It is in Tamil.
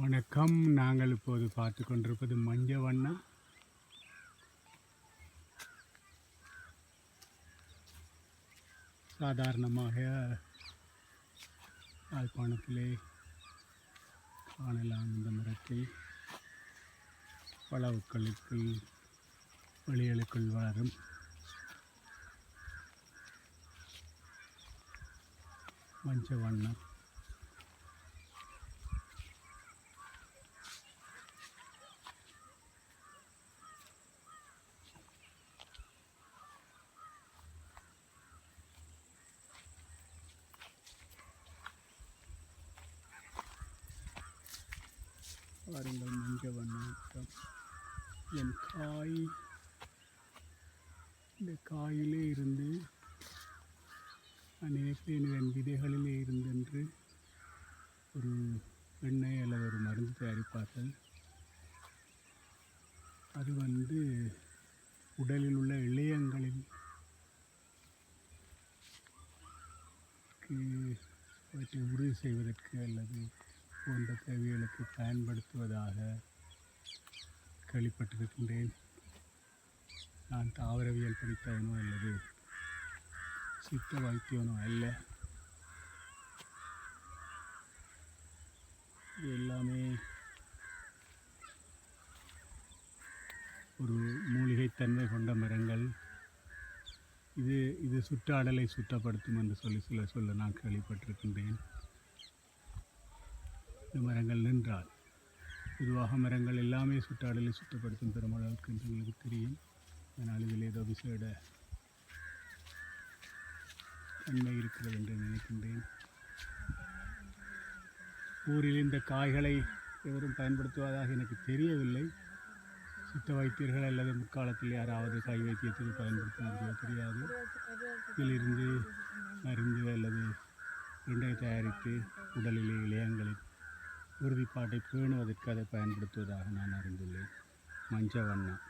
வணக்கம். நாங்கள் இப்போது பார்த்து கொண்டிருப்பது மஞ்ச வண்ணம் சாதாரணமாக யாழ்ப்பாணத்திலே காணலாம் இந்த மரத்தை. பழவுக்களுக்குள் வழிகளுக்குள் வளரும். மஞ்ச வண்ணம் பாருங்கள் மஞ்ச வண்ணம் என் காய் இந்த காயிலே இருந்து நான் நினைப்பேன் என் விதைகளிலே இருந்தென்று ஒரு எண்ணெய் அல்லது ஒரு மருந்து தயாரிப்பார்கள். அது வந்து உடலில் உள்ள இளையங்களில் அவற்றை உறுதி செய்வதற்கு அல்லது போன்ற தேவைகளுக்கு பயன்படுத்துவதாக கேள்விப்பட்டிருக்கின்றேன். நான் தாவரவியல் படித்தவனோ அல்லது சித்த வைத்தியனோ அல்ல. இது எல்லாமே ஒரு மூலிகைத்தன்மை கொண்ட மரங்கள். இது இது சுற்றாடலை சுத்தப்படுத்தும் என்று சொல்லி சில சொல்ல நான் கேள்விப்பட்டிருக்கின்றேன். இந்த மரங்கள் நின்றால். பொதுவாக மரங்கள் எல்லாமே சுற்றாடலை சுத்தப்படுத்தும் பெருமளவுக்கு என்று எங்களுக்கு தெரியும். அதனால் இதில் ஏதோ விசேட தன்மை இருக்கிறது என்று நினைக்கின்றேன். ஊரில் இந்த காய்களை எவரும் பயன்படுத்துவதாக எனக்கு தெரியவில்லை. சித்த வைத்தியர்கள் அல்லது முற்காலத்தில் யாராவது கை வைத்தியத்தில் பயன்படுத்தினார்களோ தெரியாது. இதிலிருந்து மருந்து அல்லது எண்ணெய் தயாரித்து உடலிலே இளையங்களில் உறுதிப்பாட்டை பேணுவதற்கு அதை பயன்படுத்துவதாக நான் அறிந்துள்ளேன். மஞ்ச வண்ணம்